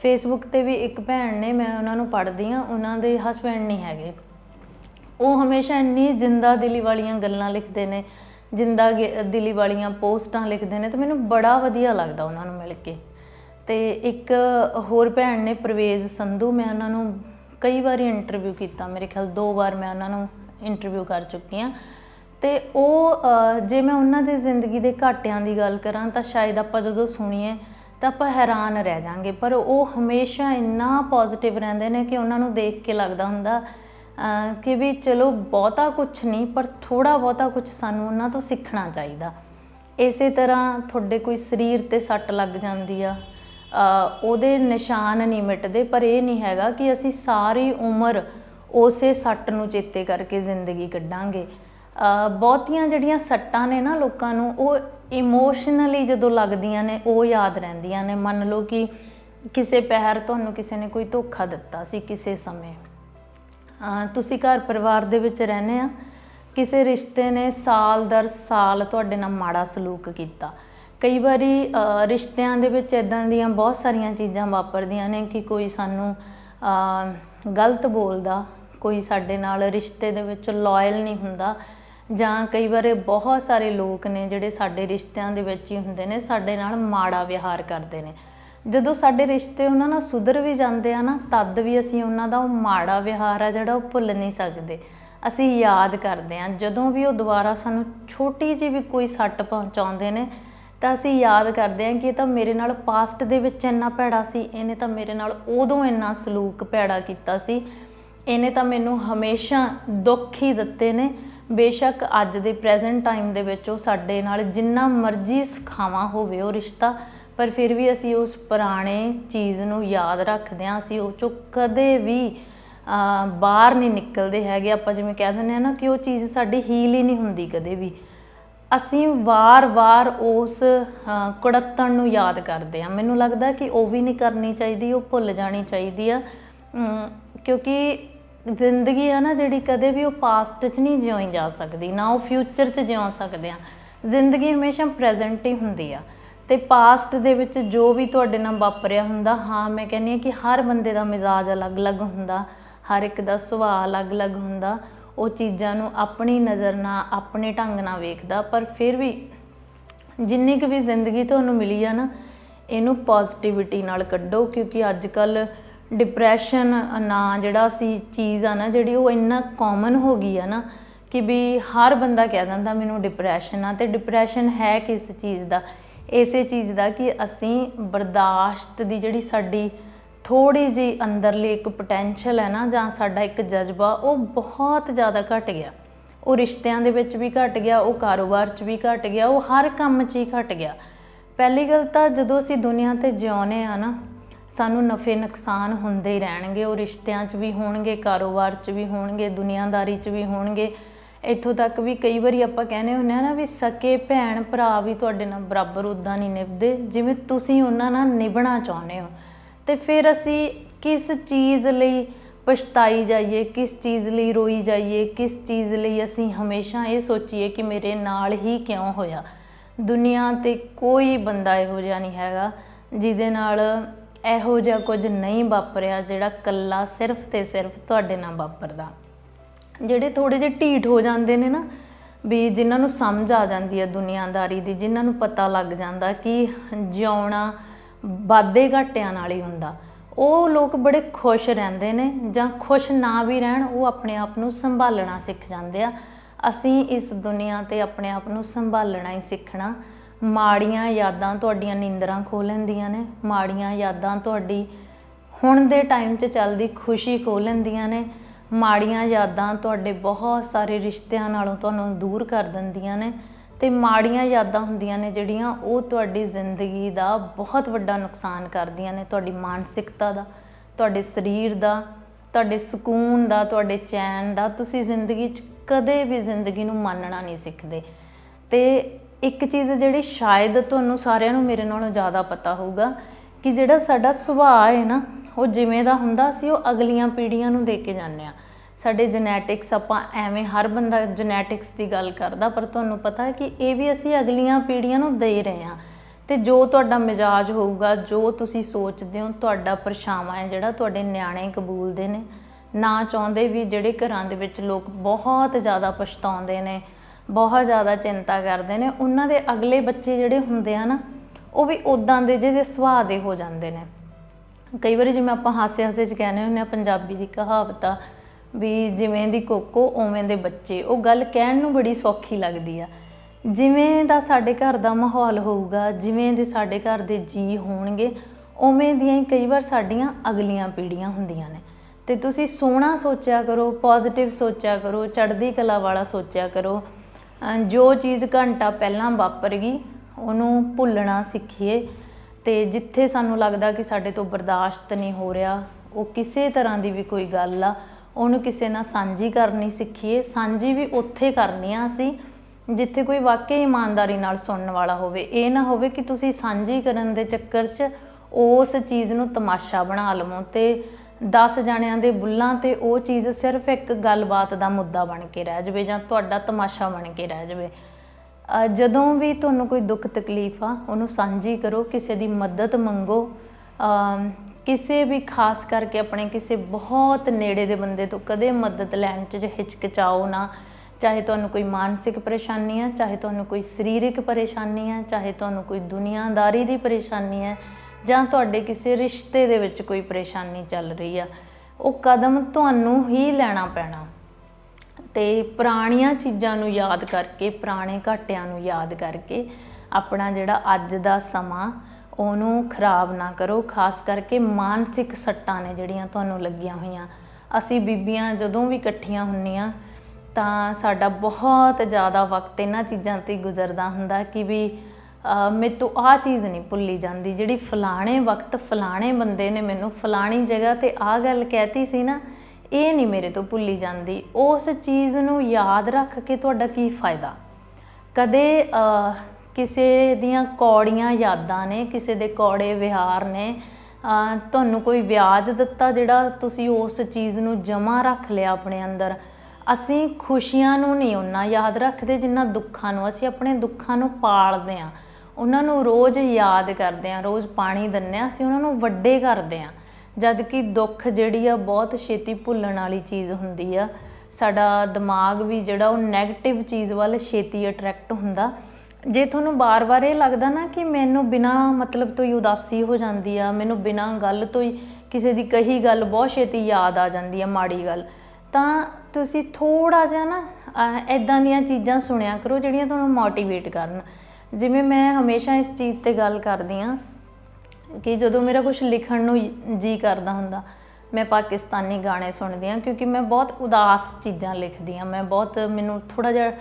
ਫੇਸਬੁੱਕ ਤੇ ਵੀ ਇੱਕ ਭੈਣ ਨੇ, ਮੈਂ ਉਹਨਾਂ ਨੂੰ ਪੜ੍ਹਦੀ ਆ ਉਹਨਾਂ ਦੇ ਹਸਬੈਂਡ ਨਹੀਂ ਹੈਗੇ। ਉਹ ਹਮੇਸ਼ਾ ਇੰਨੀ ਜ਼ਿੰਦਾ ਦਿਲੀ ਵਾਲੀਆਂ ਗੱਲਾਂ ਲਿਖਦੇ ਨੇ ਜ਼ਿੰਦਾ ਗੇ- ਦਿਲੀ ਵਾਲੀਆਂ ਪੋਸਟਾਂ ਲਿਖਦੇ ਨੇ ਤੇ ਮੈਨੂੰ ਬੜਾ ਵਧੀਆ ਲੱਗਦਾ ਉਹਨਾਂ ਨੂੰ ਮਿਲ ਕੇ। ਤੇ ਇੱਕ ਹੋਰ ਭੈਣ ਨੇ ਪਰਵੇਜ਼ ਸੰਧੂ ਮੈਂ ਉਹਨਾਂ ਨੂੰ ਕਈ ਵਾਰੀ ਇੰਟਰਵਿਊ ਕੀਤਾ ਮੇਰੇ ਖਿਆਲ ਦੋ ਵਾਰ ਮੈਂ ਉਹਨਾਂ ਨੂੰ ਇੰਟਰਵਿਊ ਕਰ ਚੁੱਕੀ ਹਾਂ। ਤੇ ਉਹ ਅਹ, ਜੇ ਮੈਂ ਉਹਨਾਂ ਦੀ ਜ਼ਿੰਦਗੀ ਦੇ ਘਾਟਿਆਂ ਦੀ ਗੱਲ ਕਰਾਂ ਤਾਂ ਸ਼ਾਇਦ ਆਪਾਂ ਜਦੋਂ ਸੁਣੀਏ ਤਾਂ ਆਪਾਂ ਹੈਰਾਨ ਰਹਿ ਜਾਾਂਗੇ ਪਰ ਉਹ ਹਮੇਸ਼ਾ ਇੰਨਾ ਪੋਜ਼ਿਟਿਵ ਰਹਿੰਦੇ ਨੇ ਕਿ ਉਹਨਾਂ ਨੂੰ ਦੇਖ ਕੇ ਲੱਗਦਾ ਹੁੰਦਾ ਕਿ ਵੀ ਚਲੋ ਬਹੁਤਾ ਕੁਝ ਨਹੀਂ, ਪਰ ਥੋੜਾ ਬਹੁਤਾ ਕੁਝ ਸਾਨੂੰ ਉਹਨਾਂ ਤੋਂ ਸਿੱਖਣਾ ਚਾਹੀਦਾ। ਇਸੇ ਤਰ੍ਹਾਂ ਤੁਹਾਡੇ ਕੋਈ ਸਰੀਰ ਤੇ ਸੱਟ ਲੱਗ ਜਾਂਦੀ ਆ ਉਹਦੇ ਨਿਸ਼ਾਨ ਨਹੀਂ ਮਿਟਦੇ, ਪਰ ਇਹ ਨਹੀਂ ਹੈਗਾ ਕਿ ਅਸੀਂ ਸਾਰੀ ਉਮਰ ਉਸੇ ਸੱਟ ਨੂੰ ਚੇਤੇ ਕਰਕੇ ਜ਼ਿੰਦਗੀ ਕੱਢਾਂਗੇ। ਬਹੁਤੀਆਂ ਜਿਹੜੀਆਂ ਸੱਟਾਂ ਨੇ ਨਾ ਲੋਕਾਂ ਨੂੰ, ਉਹ ਇਮੋਸ਼ਨਲੀ ਜਦੋਂ ਲੱਗਦੀਆਂ ਨੇ, ਉਹ ਯਾਦ ਰਹਿੰਦੀਆਂ ਨੇ। ਮੰਨ ਲਓ ਕਿ ਕਿਸੇ ਪਹਿਰ ਤੁਹਾਨੂੰ ਕਿਸੇ ਨੇ ਕੋਈ ਧੋਖਾ ਦਿੱਤਾ ਸੀ ਕਿਸੇ ਸਮੇਂ। ਤੁਸੀਂ ਘਰ ਪਰਿਵਾਰ ਦੇ ਵਿੱਚ ਰਹਿੰਦੇ ਆ। ਕਿਸੇ ਰਿਸ਼ਤੇ ਨੇ ਸਾਲ ਦਰ ਸਾਲ ਤੁਹਾਡੇ ਨਾਲ ਮਾੜਾ ਸਲੂਕ ਕੀਤਾ। ਕਈ ਵਾਰੀ ਰਿਸ਼ਤਿਆਂ ਦੇ ਵਿੱਚ ਇਦਾਂ ਦੀਆਂ ਬਹੁਤ ਸਾਰੀਆਂ ਚੀਜ਼ਾਂ ਵਾਪਰਦੀਆਂ ਨੇ ਕਿ ਕੋਈ ਸਾਨੂੰ ਗਲਤ ਬੋਲਦਾ, ਕੋਈ ਸਾਡੇ ਨਾਲ ਰਿਸ਼ਤੇ ਦੇ ਵਿੱਚ ਲਾਇਲ ਨਹੀਂ ਹੁੰਦਾ ਜਾਂ ਕਈ ਵਾਰ ਬਹੁਤ ਸਾਰੇ ਲੋਕ ਨੇ ਜਿਹੜੇ ਸਾਡੇ ਰਿਸ਼ਤਿਆਂ ਦੇ ਵਿੱਚ ਹੀ ਹੁੰਦੇ ਨੇ, ਸਾਡੇ ਨਾਲ ਮਾੜਾ ਵਿਹਾਰ ਕਰਦੇ ਨੇ। ਜਦੋਂ ਸਾਡੇ ਰਿਸ਼ਤੇ ਉਹਨਾਂ ਨਾਲ ਸੁਧਰ ਵੀ ਜਾਂਦੇ ਆ ਨਾ, ਤਦ ਵੀ ਅਸੀਂ ਉਹਨਾਂ ਦਾ ਉਹ ਮਾੜਾ ਵਿਹਾਰ ਆ ਜਿਹੜਾ ਉਹ ਭੁੱਲ ਨਹੀਂ ਸਕਦੇ। ਅਸੀਂ ਯਾਦ ਕਰਦੇ ਆ, ਜਦੋਂ ਵੀ ਉਹ ਦੁਬਾਰਾ ਸਾਨੂੰ ਛੋਟੀ ਜਿਹੀ ਵੀ ਕੋਈ ਸੱਟ ਪਹੁੰਚਾਉਂਦੇ ਨੇ, ਤਾਂ ਅਸੀਂ ਯਾਦ ਕਰਦੇ ਆ ਕਿ ਇਹ ਤਾਂ ਮੇਰੇ ਨਾਲ ਪਾਸਟ ਦੇ ਵਿੱਚ ਇੰਨਾ ਭੈੜਾ ਸੀ, ਇਹਨੇ ਤਾਂ ਮੇਰੇ ਨਾਲ ਉਦੋਂ ਇੰਨਾ ਸਲੂਕ ਭੈੜਾ ਕੀਤਾ ਸੀ। ਇਹਨੇ ਤਾਂ ਮੈਨੂੰ ਹਮੇਸ਼ਾ ਦੁੱਖ ਹੀ ਦਿੱਤੇ ਨੇ। ਬੇਸ਼ੱਕ ਅੱਜ ਦੇ ਪ੍ਰੈਜ਼ੈਂਟ ਟਾਈਮ ਦੇ ਵਿੱਚ ਉਹ ਸਾਡੇ ਨਾਲ ਜਿੰਨਾ ਮਰਜ਼ੀ ਸੁਖਾਵਾਂ ਹੋਵੇ ਉਹ ਰਿਸ਼ਤਾ ਪਰ ਫਿਰ ਵੀ ਅਸੀਂ ਉਸ ਪੁਰਾਣੇ ਚੀਜ਼ ਨੂੰ ਯਾਦ ਰੱਖਦੇ ਹਾਂ, ਅਸੀਂ ਉਹ ਚੋਂ ਕਦੇ ਵੀ ਬਾਹਰ ਨਹੀਂ ਨਿਕਲਦੇ ਹੈਗੇ। ਆਪਾਂ ਜਿਵੇਂ ਕਹਿ ਦਿੰਦੇ ਆ ਨਾ ਕਿ ਉਹ ਚੀਜ਼ ਸਾਡੀ ਹੀਲ ਹੀ ਨਹੀਂ ਹੁੰਦੀ ਕਦੇ ਵੀ। ਅਸੀਂ ਵਾਰ-ਵਾਰ ਉਸ ਕੁੜੱਤਣ ਨੂੰ ਯਾਦ ਕਰਦੇ ਆ ਮੈਨੂੰ ਲੱਗਦਾ ਕਿ ਉਹ ਵੀ ਨਹੀਂ ਕਰਨੀ ਚਾਹੀਦੀ, ਉਹ ਭੁੱਲ ਜਾਣੀ ਚਾਹੀਦੀ ਆ। ਕਿਉਂਕਿ ਜ਼ਿੰਦਗੀ ਆ ਨਾ ਜਿਹੜੀ ਕਦੇ ਵੀ ਉਹ ਪਾਸਟ 'ਚ ਨਹੀਂ ਜਿਉਈ ਜਾ ਸਕਦੀ, ਨਾ ਉਹ ਫਿਊਚਰ 'ਚ ਜਿਉ ਸਕਦੇ ਆ ਜ਼ਿੰਦਗੀ ਹਮੇਸ਼ਾ ਪ੍ਰੈਜ਼ੈਂਟ ਹੀ ਹੁੰਦੀ ਆ। ਤੇ ਪਾਸਟ ਦੇ ਵਿੱਚ ਜੋ ਵੀ ਤੁਹਾਡੇ ਨਾਲ ਵਾਪਰਿਆ ਹੁੰਦਾ, ਹਾਂ, ਮੈਂ ਕਹਿੰਦੀ ਹਾਂ ਕਿ ਹਰ ਬੰਦੇ ਦਾ ਮਿਜ਼ਾਜ ਅਲੱਗ-ਅਲੱਗ ਹੁੰਦਾ, ਹਰ ਇੱਕ ਦਾ ਸੁਭਾਅ ਅਲੱਗ-ਅਲੱਗ ਹੁੰਦਾ, ਉਹ ਚੀਜ਼ਾਂ ਨੂੰ ਆਪਣੀ ਨਜ਼ਰ ਨਾਲ, ਆਪਣੇ ਢੰਗ ਨਾਲ ਵੇਖਦਾ, ਪਰ ਫਿਰ ਵੀ ਜਿੰਨੀ ਕੁ ਵੀ ਜ਼ਿੰਦਗੀ ਤੁਹਾਨੂੰ ਮਿਲੀ ਆ ਨਾ, ਇਹਨੂੰ ਪੋਜ਼ਿਟਿਵਿਟੀ ਨਾਲ ਕੱਢੋ, ਕਿਉਂਕਿ ਅੱਜ ਕੱਲ ਡਿਪਰੈਸ਼ਨ ਨਾ ਜਿਹੜਾ ਸੀ ਚੀਜ਼ ਆ ਨਾ, ਜਿਹੜੀ ਉਹ ਇੰਨਾ ਕਾਮਨ ਹੋ ਗਈ ਆ ਨਾ, ਕਿ ਵੀ ਹਰ ਬੰਦਾ ਕਹਿ ਦਿੰਦਾ ਮੈਨੂੰ ਡਿਪਰੈਸ਼ਨ ਆ, ਤੇ ਡਿਪਰੈਸ਼ਨ ਹੈ ਕਿਸ ਚੀਜ਼ ਦਾ? ਇਸੇ ਚੀਜ਼ ਦਾ ਕਿ ਅਸੀਂ ਬਰਦਾਸ਼ਤ ਦੀ ਜਿਹੜੀ ਸਾਡੀ ਥੋੜੀ ਜੀ ਅੰਦਰਲੀ ਇੱਕ ਪੋਟੈਂਸ਼ੀਅਲ ਹੈ ਨਾ ਜਾਂ ਸਾਡਾ ਇੱਕ ਜਜ਼ਬਾ, ਉਹ ਬਹੁਤ ਜ਼ਿਆਦਾ ਘਟ ਗਿਆ। ਉਹ ਰਿਸ਼ਤਿਆਂ ਦੇ ਵਿੱਚ ਵੀ ਘਟ ਗਿਆ, ਉਹ ਕਾਰੋਬਾਰ 'ਚ ਵੀ ਘਟ ਗਿਆ, ਉਹ ਹਰ ਕੰਮ 'ਚ ਹੀ ਘਟ ਗਿਆ। ਪਹਿਲੀ ਗੱਲ ਤਾਂ ਜਦੋਂ ਅਸੀਂ ਦੁਨੀਆ ਤੇ ਜਿਉਂਦੇ ਆ ਨਾ, ਸਾਨੂੰ ਨਫੇ ਨੁਕਸਾਨ ਹੁੰਦੇ ਹੀ ਰਹਿਣਗੇ, ਉਹ ਰਿਸ਼ਤਿਆਂ 'ਚ ਵੀ ਹੋਣਗੇ, ਕਾਰੋਬਾਰ 'ਚ ਵੀ ਹੋਣਗੇ, ਦੁਨੀਆਦਾਰੀ 'ਚ ਵੀ ਹੋਣਗੇ। ਇੱਥੋਂ ਤੱਕ ਵੀ ਕਈ ਵਾਰੀ ਆਪਾਂ ਕਹਿੰਦੇ ਹੁੰਦੇ ਆ ਨਾ ਵੀ ਸਕੇ ਭੈਣ ਭਰਾ ਵੀ ਤੁਹਾਡੇ ਨਾਲ ਬਰਾਬਰ ਉਦਾਂ ਨਹੀਂ ਨਿਭਦੇ, ਜਿਵੇਂ ਤੁਸੀਂ ਉਹਨਾਂ ਨਾਲ ਨਿਭਣਾ ਚਾਹੁੰਦੇ ਹੋ। ਤੇ ਫਿਰ ਅਸੀਂ ਕਿਸ ਚੀਜ਼ ਲਈ ਪਛਤਾਈ ਜਾਈਏ, ਕਿਸ ਚੀਜ਼ ਲਈ ਰੋਈ ਜਾਈਏ, ਕਿਸ ਚੀਜ਼ ਲਈ ਅਸੀਂ ਹਮੇਸ਼ਾ ਇਹ ਸੋਚੀਏ ਕਿ ਮੇਰੇ ਨਾਲ ਹੀ ਕਿਉਂ ਹੋਇਆ? ਦੁਨੀਆ ਤੇ ਕੋਈ ਬੰਦਾ ਇਹੋ ਜਿਹਾ ਨਹੀਂ ਹੈਗਾ, ਜਿਹਦੇ ਨਾਲ ਇਹੋ ਜਿਹਾ ਕੁਝ ਨਹੀਂ ਵਾਪਰਿਆ ਜਿਹੜਾ ਕੱਲਾ ਸਿਰਫ ਤੇ ਸਿਰਫ ਤੁਹਾਡੇ ਨਾਲ ਵਾਪਰਦਾ। ਜਿਹੜੇ ਥੋੜੇ ਜਿਹੇ ਢੀਠ ਹੋ ਜਾਂਦੇ ਨੇ ਨਾ, ਵੀ ਜਿਨ੍ਹਾਂ ਨੂੰ ਸਮਝ ਆ ਜਾਂਦੀ ਹੈ ਦੁਨੀਆਦਾਰੀ ਦੀ, ਜਿਨ੍ਹਾਂ ਨੂੰ ਪਤਾ ਲੱਗ ਜਾਂਦਾ ਕਿ ਜਿਉਣਾ ਵਾਧੇ ਘਾਟਿਆਂ ਨਾਲ ਹੀ ਹੁੰਦਾ। ਉਹ ਲੋਕ ਬੜੇ ਖੁਸ਼ ਰਹਿੰਦੇ ਨੇ ਜਾਂ ਖੁਸ਼ ਨਾ ਵੀ ਰਹਿਣ, ਉਹ ਆਪਣੇ ਆਪ ਨੂੰ ਸੰਭਾਲਣਾ ਸਿੱਖ ਜਾਂਦੇ ਆ। ਅਸੀਂ ਇਸ ਦੁਨੀਆ ਤੇ ਆਪਣੇ ਆਪ ਨੂੰ ਸੰਭਾਲਣਾ ਹੀ ਸਿੱਖਣਾ। ਮਾੜੀਆਂ ਯਾਦਾਂ ਤੁਹਾਡੀਆਂ ਨੀਂਦਰਾਂ ਖੋਹ ਲੈਂਦੀਆਂ ਨੇ, ਮਾੜੀਆਂ ਯਾਦਾਂ ਤੁਹਾਡੀ ਹੁਣ ਦੇ ਟਾਈਮ 'ਚ ਚੱਲਦੀ ਖੁਸ਼ੀ ਖੋਹ ਲੈਂਦੀਆਂ ਨੇ। ਮਾੜੀਆਂ ਯਾਦਾਂ ਤੁਹਾਡੇ ਬਹੁਤ ਸਾਰੇ ਰਿਸ਼ਤਿਆਂ ਨਾਲੋਂ ਤੁਹਾਨੂੰ ਦੂਰ ਕਰ ਦਿੰਦੀਆਂ ਨੇ ਤੇ ਮਾੜੀਆਂ ਯਾਦਾਂ ਹੁੰਦੀਆਂ ਨੇ ਜਿਹੜੀਆਂ ਉਹ ਤੁਹਾਡੀ ਜ਼ਿੰਦਗੀ ਦਾ ਬਹੁਤ ਵੱਡਾ ਨੁਕਸਾਨ ਕਰਦੀਆਂ ਨੇ, ਤੁਹਾਡੀ ਮਾਨਸਿਕਤਾ ਦਾ, ਤੁਹਾਡੇ ਸਰੀਰ ਦਾ, ਤੁਹਾਡੇ ਸਕੂਨ ਦਾ, ਤੁਹਾਡੇ ਚੈਨ ਦਾ। ਤੁਸੀਂ ਜ਼ਿੰਦਗੀ 'ਚ ਕਦੇ ਵੀ ਜ਼ਿੰਦਗੀ ਨੂੰ ਮੰਨਣਾ ਨਹੀਂ ਸਿੱਖਦੇ। ਤੇ ਇੱਕ ਚੀਜ਼ ਜਿਹੜੀ ਸ਼ਾਇਦ ਤੁਹਾਨੂੰ ਸਾਰਿਆਂ ਨੂੰ ਮੇਰੇ ਨਾਲੋਂ ਜ਼ਿਆਦਾ ਪਤਾ ਹੋਊਗਾ ਕਿ ਜਿਹੜਾ ਸਾਡਾ ਸੁਭਾਅ ਹੈ ਨਾ, ਉਹ ਜਿਵੇਂ ਦਾ ਹੁੰਦਾ ਸੀ, ਉਹ ਅਗਲੀਆਂ ਪੀੜ੍ਹੀਆਂ ਨੂੰ ਦੇ ਕੇ ਜਾਂਦੇ ਆ। ਸਾਡੇ ਜੈਨੇਟਿਕਸ ਆਪਾਂ ਐਵੇਂ ਹਰ ਬੰਦਾ ਜੈਨੇਟਿਕਸ ਦੀ ਗੱਲ ਕਰਦਾ, ਪਰ ਤੁਹਾਨੂੰ ਪਤਾ ਹੈ ਕਿ ਇਹ ਵੀ ਅਸੀਂ ਅਗਲੀਆਂ ਪੀੜ੍ਹੀਆਂ ਨੂੰ ਦੇ ਰਹੇ ਹਾਂ। ਤੇ ਜੋ ਤੁਹਾਡਾ ਮਿਜਾਜ ਹੋਊਗਾ, ਜੋ ਤੁਸੀਂ ਸੋਚਦੇ ਹੋ, ਤੁਹਾਡਾ ਪਰਛਾਵਾਂ ਹੈ ਜਿਹੜਾ ਤੁਹਾਡੇ ਨਿਆਣੇ ਕਬੂਲਦੇ ਨੇ। ਨਾ ਚਾਹੁੰਦੇ ਵੀ ਜਿਹੜੇ ਘਰਾਂ ਦੇ ਵਿੱਚ ਲੋਕ ਬਹੁਤ ਜ਼ਿਆਦਾ ਪਛਤਾਉਂਦੇ ਨੇ, ਬਹੁਤ ਜ਼ਿਆਦਾ ਚਿੰਤਾ ਕਰਦੇ ਨੇ, ਉਹਨਾਂ ਦੇ ਅਗਲੇ ਬੱਚੇ ਜਿਹੜੇ ਹੁੰਦੇ ਆ ਨਾ ਉਹ ਵੀ ਉਦਾਂ ਦੇ ਜਿਹੇ ਸੁਭਾਅ ਦੇ ਹੋ ਜਾਂਦੇ ਨੇ। ਕਈ ਵਾਰੀ ਜਿਵੇਂ ਆਪਾਂ ਹਾਸੇ ਹਾਸੇ ਚ ਕਹਿੰਦੇ ਹੁੰਦੇ ਆ ਪੰਜਾਬੀ ਦੀ ਕਹਾਵਤ ਆ ਵੀ ਜਿਵੇਂ ਦੀ ਕੋਕੋ, ਉਵੇਂ ਦੇ ਬੱਚੇ। ਉਹ ਗੱਲ ਕਹਿਣ ਨੂੰ ਬੜੀ ਸੌਖੀ ਲੱਗਦੀ ਆ। ਜਿਵੇਂ ਦਾ ਸਾਡੇ ਘਰ ਦਾ ਮਾਹੌਲ ਹੋਊਗਾ, ਜਿਵੇਂ ਦੇ ਸਾਡੇ ਘਰ ਦੇ ਜੀ ਹੋਣਗੇ, ਉਵੇਂ ਦੀਆਂ ਹੀ ਕਈ ਵਾਰ ਸਾਡੀਆਂ ਅਗਲੀਆਂ ਪੀੜ੍ਹੀਆਂ ਹੁੰਦੀਆਂ ਨੇ। ਤੇ ਤੁਸੀਂ ਸੋਹਣਾ ਸੋਚਿਆ ਕਰੋ ਪੋਜ਼ਿਟਿਵ ਸੋਚਿਆ ਕਰੋ, ਚੜ੍ਹਦੀ ਕਲਾ ਵਾਲਾ ਸੋਚਿਆ ਕਰੋ। ਜੋ ਚੀਜ਼ ਘੰਟਾ ਪਹਿਲਾਂ ਵਾਪਰ ਗਈ ਉਹਨੂੰ ਭੁੱਲਣਾ ਸਿੱਖੀਏ ਅਤੇ ਜਿੱਥੇ ਸਾਨੂੰ ਲੱਗਦਾ ਕਿ ਸਾਡੇ ਤੋਂ ਬਰਦਾਸ਼ਤ ਨਹੀਂ ਹੋ ਰਿਹਾ, ਉਹ ਕਿਸੇ ਤਰ੍ਹਾਂ ਦੀ ਵੀ ਕੋਈ ਗੱਲ ਆ, ਉਹਨੂੰ ਕਿਸੇ ਨਾਲ ਸਾਂਝੀ ਕਰਨੀ ਸਿੱਖੀਏ। ਸਾਂਝੀ ਵੀ ਉੱਥੇ ਕਰਨੀ ਆ ਅਸੀਂ, ਜਿੱਥੇ ਕੋਈ ਵਾਕਈ ਇਮਾਨਦਾਰੀ ਨਾਲ ਸੁਣਨ ਵਾਲਾ ਹੋਵੇ। ਇਹ ਨਾ ਹੋਵੇ ਕਿ ਤੁਸੀਂ ਸਾਂਝੀ ਕਰਨ ਦੇ ਚੱਕਰ 'ਚ ਉਸ ਚੀਜ਼ ਨੂੰ ਤਮਾਸ਼ਾ ਬਣਾ ਲਵੋ ਤੇ 10 ਜਣਿਆਂ ਦੇ ਬੁੱਲਾਂ ਤੇ ਉਹ ਚੀਜ਼ ਸਿਰਫ ਇੱਕ ਗੱਲਬਾਤ ਦਾ ਮੁੱਦਾ ਬਣ ਕੇ ਰਹਿ ਜਾਵੇ ਜਾਂ ਤੁਹਾਡਾ ਤਮਾਸ਼ਾ ਬਣ ਕੇ ਰਹਿ ਜਾਵੇ। ਜਦੋਂ ਵੀ ਤੁਹਾਨੂੰ ਕੋਈ ਦੁੱਖ ਤਕਲੀਫ ਆ, ਉਹਨੂੰ ਸਾਂਝੀ ਕਰੋ, ਕਿਸੇ ਦੀ ਮਦਦ ਮੰਗੋ। ਕਿਸੇ ਵੀ ਖਾਸ ਕਰਕੇ ਆਪਣੇ ਕਿਸੇ ਬਹੁਤ ਨੇੜੇ ਦੇ ਬੰਦੇ ਤੋਂ ਕਦੇ ਮਦਦ ਲੈਣ 'ਚ ਹਿਚਕਿਚਾਓ ਨਾ, ਚਾਹੇ ਤੁਹਾਨੂੰ ਕੋਈ ਮਾਨਸਿਕ ਪਰੇਸ਼ਾਨੀ ਆ, ਚਾਹੇ ਤੁਹਾਨੂੰ ਕੋਈ ਸਰੀਰਕ ਪਰੇਸ਼ਾਨੀ ਆ, ਚਾਹੇ ਤੁਹਾਨੂੰ ਕੋਈ ਦੁਨੀਆਦਾਰੀ ਦੀ ਪਰੇਸ਼ਾਨੀ ਹੈ ਜਾਂ ਤੁਹਾਡੇ ਕਿਸੇ ਰਿਸ਼ਤੇ ਦੇ ਵਿੱਚ ਕੋਈ ਪਰੇਸ਼ਾਨੀ ਚੱਲ ਰਹੀ ਆ, ਉਹ ਕਦਮ ਤੁਹਾਨੂੰ ਹੀ ਲੈਣਾ ਪੈਣਾ। ਤੇ ਪੁਰਾਣੀਆਂ ਚੀਜ਼ਾਂ ਨੂੰ ਯਾਦ ਕਰਕੇ, ਪੁਰਾਣੇ ਘਾਟਿਆਂ ਨੂੰ ਯਾਦ ਕਰਕੇ ਆਪਣਾ ਜਿਹੜਾ ਅੱਜ ਦਾ ਸਮਾਂ, ਉਹਨੂੰ ਖਰਾਬ ਨਾ ਕਰੋ। ਖਾਸ ਕਰਕੇ ਮਾਨਸਿਕ ਸੱਟਾਂ ਨੇ ਜਿਹੜੀਆਂ ਤੁਹਾਨੂੰ ਲੱਗੀਆਂ ਹੋਈਆਂ। ਅਸੀਂ ਬੀਬੀਆਂ ਜਦੋਂ ਵੀ ਇਕੱਠੀਆਂ ਹੁੰਨੀਆਂ, ਤਾਂ ਸਾਡਾ ਬਹੁਤ ਜ਼ਿਆਦਾ ਵਕਤ ਇਹਨਾਂ ਚੀਜ਼ਾਂ ਤੇ ਗੁਜ਼ਰਦਾ ਹੁੰਦਾ ਕਿ ਵੀ ਅਹ ਮੇਰੇ ਤੋਂ ਆਹ ਚੀਜ਼ ਨਹੀਂ ਭੁੱਲੀ ਜਾਂਦੀ। ਜਿਹੜੀ ਫਲਾਣੇ ਵਕਤ ਫਲਾਣੇ ਬੰਦੇ ਨੇ ਮੈਨੂੰ ਫਲਾਣੀ ਜਗ੍ਹਾ ਤੇ ਆਹ ਗੱਲ ਕਹਿਤੀ ਸੀ ਨਾ ਇਹ ਨਹੀਂ ਮੇਰੇ ਤੋਂ ਭੁੱਲੀ ਜਾਂਦੀ। ਉਸ ਚੀਜ਼ ਨੂੰ ਯਾਦ ਰੱਖ ਕੇ ਤੁਹਾਡਾ ਕੀ ਫਾਇਦਾ? ਕਦੇ ਕਿਸੇ ਦੀਆਂ ਕੌੜੀਆਂ ਯਾਦਾਂ ਨੇ, ਕਿਸੇ ਦੇ ਕੌੜੇ ਵਿਹਾਰ ਨੇ ਤੁਹਾਨੂੰ ਕੋਈ ਵਿਆਜ ਦਿੱਤਾ ਜਿਹੜਾ ਤੁਸੀਂ ਉਸ ਚੀਜ਼ ਨੂੰ ਜਮਾ ਰੱਖ ਲਿਆ ਆਪਣੇ ਅੰਦਰ? ਅਸੀਂ ਖੁਸ਼ੀਆਂ ਨੂੰ ਨਹੀਂ ਉਹਨਾਂ ਯਾਦ ਰੱਖਦੇ ਜਿੰਨਾ ਦੁੱਖਾਂ ਨੂੰ। ਅਸੀਂ ਆਪਣੇ ਦੁੱਖਾਂ ਨੂੰ ਪਾਲਦੇ ਆ ਉਹਨਾਂ ਨੂੰ ਰੋਜ਼ ਯਾਦ ਕਰਦੇ ਆ ਰੋਜ਼ ਪਾਣੀ ਦਿੰਦੇ ਆ ਅਸੀਂ ਉਹਨਾਂ ਨੂੰ ਵੱਡੇ ਕਰਦੇ ਆ ਜਦ ਕਿ ਦੁੱਖ ਜਿਹੜੀ ਆ, ਬਹੁਤ ਛੇਤੀ ਭੁੱਲਣ ਵਾਲੀ ਚੀਜ਼ ਹੁੰਦੀ ਆ। ਸਾਡਾ ਦਿਮਾਗ ਵੀ ਜਿਹੜਾ, ਉਹ 네ਗੇਟਿਵ ਚੀਜ਼ ਵੱਲ ਛੇਤੀ ਅਟਰੈਕਟ ਹੁੰਦਾ। ਜੇ ਤੁਹਾਨੂੰ ਬਾਰ-ਬਾਰ ਇਹ ਲੱਗਦਾ ਨਾ ਕਿ ਮੈਨੂੰ ਬਿਨਾ ਮਤਲਬ ਤੋਂ ਹੀ ਉਦਾਸੀ ਹੋ ਜਾਂਦੀ ਆ, ਮੈਨੂੰ ਬਿਨਾ ਗੱਲ ਤੋਂ ਹੀ ਕਿਸੇ ਦੀ ਕਹੀ ਗੱਲ ਬਹੁਤ ਛੇਤੀ ਯਾਦ ਆ ਜਾਂਦੀ ਆ, ਮਾੜੀ ਗੱਲ, ਤਾਂ ਤੁਸੀਂ ਥੋੜਾ ਜਿਹਾ ਨਾ ਐਦਾਂ ਦੀਆਂ ਚੀਜ਼ਾਂ ਸੁਣਿਆ ਕਰੋ ਜਿਹੜੀਆਂ ਤੁਹਾਨੂੰ ਮੋਟੀਵੇਟ ਕਰਨ। ਜਿਵੇਂ ਮੈਂ ਹਮੇਸ਼ਾ ਇਸ ਚੀਜ਼ ਤੇ ਗੱਲ ਕਰਦੀ ਆ ਕਿ ਜਦੋਂ ਮੇਰਾ ਕੁਝ ਲਿਖਣ ਨੂੰ ਜੀ ਕਰਦਾ ਹੁੰਦਾ, ਮੈਂ ਪਾਕਿਸਤਾਨੀ ਗਾਣੇ ਸੁਣਦੀ ਆ ਕਿਉਂਕਿ ਮੈਂ ਬਹੁਤ ਉਦਾਸ ਚੀਜ਼ਾਂ ਲਿਖਦੀ ਆ ਮੈਂ ਬਹੁਤ ਮੈਨੂੰ ਥੋੜਾ ਜਿਹਾ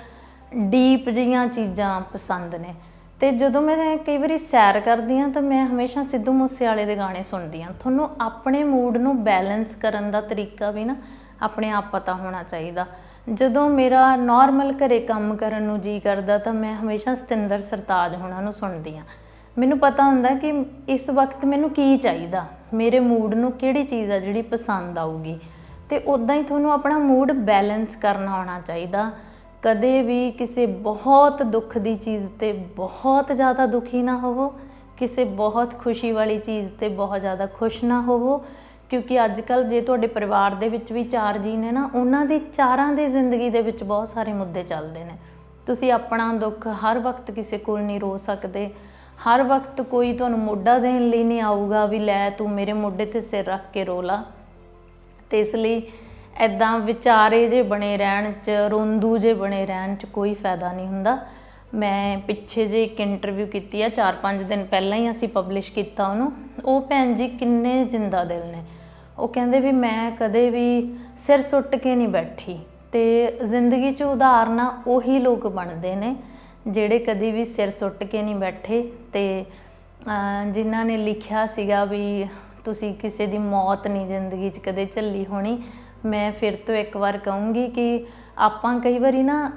ਡੀਪ ਜਿਹੀਆਂ ਚੀਜ਼ਾਂ ਪਸੰਦ ਨੇ। ਤੇ ਜਦੋਂ ਮੈਂ ਕਈ ਵਾਰੀ ਸੈਰ ਕਰਦੀ ਆ ਤਾਂ ਮੈਂ ਹਮੇਸ਼ਾ ਸਿੱਧੂ ਮੂਸੇਵਾਲੇ ਦੇ ਗਾਣੇ ਸੁਣਦੀ ਆ ਤੁਹਾਨੂੰ ਆਪਣੇ ਮੂਡ ਨੂੰ ਬੈਲੈਂਸ ਕਰਨ ਦਾ ਤਰੀਕਾ ਵੀ ਨਾ ਆਪਣੇ ਆਪ ਪਤਾ ਹੋਣਾ ਚਾਹੀਦਾ। ਜਦੋਂ ਮੇਰਾ ਨਾਰਮਲ ਘਰੇ ਕੰਮ ਕਰਨ ਨੂੰ ਜੀ ਕਰਦਾ ਤਾਂ ਮੈਂ ਹਮੇਸ਼ਾ ਸਤਿੰਦਰ ਸਰਤਾਜ ਹੋਣਾ ਨੂੰ ਸੁਣਦੀ ਆ ਮੈਨੂੰ ਪਤਾ ਹੁੰਦਾ ਕਿ ਇਸ ਵਕਤ ਮੈਨੂੰ ਕੀ ਚਾਹੀਦਾ, ਮੇਰੇ ਮੂਡ ਨੂੰ ਕਿਹੜੀ ਚੀਜ਼ ਆ ਜਿਹੜੀ ਪਸੰਦ ਆਊਗੀ। ਤੇ ਉਦਾਂ ਹੀ ਤੁਹਾਨੂੰ ਆਪਣਾ ਮੂਡ ਬੈਲੈਂਸ ਕਰਨਾ ਆਉਣਾ ਚਾਹੀਦਾ। ਕਦੇ ਵੀ ਕਿਸੇ ਬਹੁਤ ਦੁੱਖ ਦੀ ਚੀਜ਼ ਤੇ ਬਹੁਤ ਜ਼ਿਆਦਾ ਦੁਖੀ ਨਾ ਹੋਵੋ, ਕਿਸੇ ਬਹੁਤ ਖੁਸ਼ੀ ਵਾਲੀ ਚੀਜ਼ ਤੇ ਬਹੁਤ ਜ਼ਿਆਦਾ ਖੁਸ਼ ਨਾ ਹੋਵੋ। ਕਿਉਂਕਿ ਅੱਜ ਕੱਲ ਜੇ ਤੁਹਾਡੇ ਪਰਿਵਾਰ ਦੇ ਵਿੱਚ ਵੀ ਚਾਰ ਜੀ ਨੇ ਨਾ, ਉਹਨਾਂ ਦੀ ਚਾਰਾਂ ਦੀ ਜ਼ਿੰਦਗੀ ਦੇ ਵਿੱਚ ਬਹੁਤ ਸਾਰੇ ਮੁੱਦੇ ਚੱਲਦੇ ਨੇ। ਤੁਸੀਂ ਆਪਣਾ ਦੁੱਖ ਹਰ ਵਕਤ ਕਿਸੇ ਕੋਲ ਨਹੀਂ ਰੋ ਸਕਦੇ। ਹਰ ਵਕਤ ਕੋਈ ਤੁਹਾਨੂੰ ਮੋਢਾ ਦੇਣ ਲਈ ਨਹੀਂ ਆਊਗਾ ਵੀ ਲੈ ਤੂੰ ਮੇਰੇ ਮੋਢੇ ਤੇ ਸਿਰ ਰੱਖ ਕੇ ਰੋ ਲਾ। ਤੇ ਇਸ ਲਈ ਐਦਾਂ ਵਿਚਾਰੇ ਜੇ ਬਣੇ ਰਹਿਣ ਚ, ਰੋਂਦੂ ਜੇ ਬਣੇ ਰਹਿਣ ਚ ਕੋਈ ਫਾਇਦਾ ਨਹੀਂ ਹੁੰਦਾ। ਮੈਂ ਪਿੱਛੇ ਜੇ ਇੱਕ ਇੰਟਰਵਿਊ ਕੀਤੀ ਆ 4-5 ਦਿਨ ਪਹਿਲਾਂ ਹੀ ਅਸੀਂ ਪਬਲਿਸ਼ ਕੀਤਾ ਉਹਨੂੰ। ਉਹ ਭੈਣ ਜੀ ਕਿੰਨੇ ਜਿੰਦਾ ਦਿਲ ਨੇ। ਉਹ ਕਹਿੰਦੇ ਵੀ ਮੈਂ ਕਦੇ ਵੀ ਸਿਰ ਸੁੱਟ ਕੇ ਨਹੀਂ ਬੈਠੀ। ਤੇ ਜ਼ਿੰਦਗੀ 'ਚ ਉਦਾਹਰਨਾਂ ਉਹੀ ਲੋਕ ਬਣਦੇ ਨੇ। ਜਿਹੜੇ ਕਦੀ ਵੀ ਸਿਰ ਸੁੱਟ ਕੇ ਨਹੀਂ ਬੈਠੇ ਤੇ ਜਿਨ੍ਹਾਂ ਨੇ ਲਿਖਿਆ ਸੀਗਾ ਵੀ ਤੁਸੀਂ ਕਿਸੇ ਦੀ ਮੌਤ ਨਹੀਂ ਜ਼ਿੰਦਗੀ 'ਚ ਕਦੇ ਝੱਲੀ ਹੋਣੀ, ਮੈਂ ਫਿਰ ਤੋਂ ਇੱਕ ਵਾਰ ਕਹੂੰਗੀ ਕਿ ਆਪਾਂ ਕਈ ਵਾਰੀ ਨਾ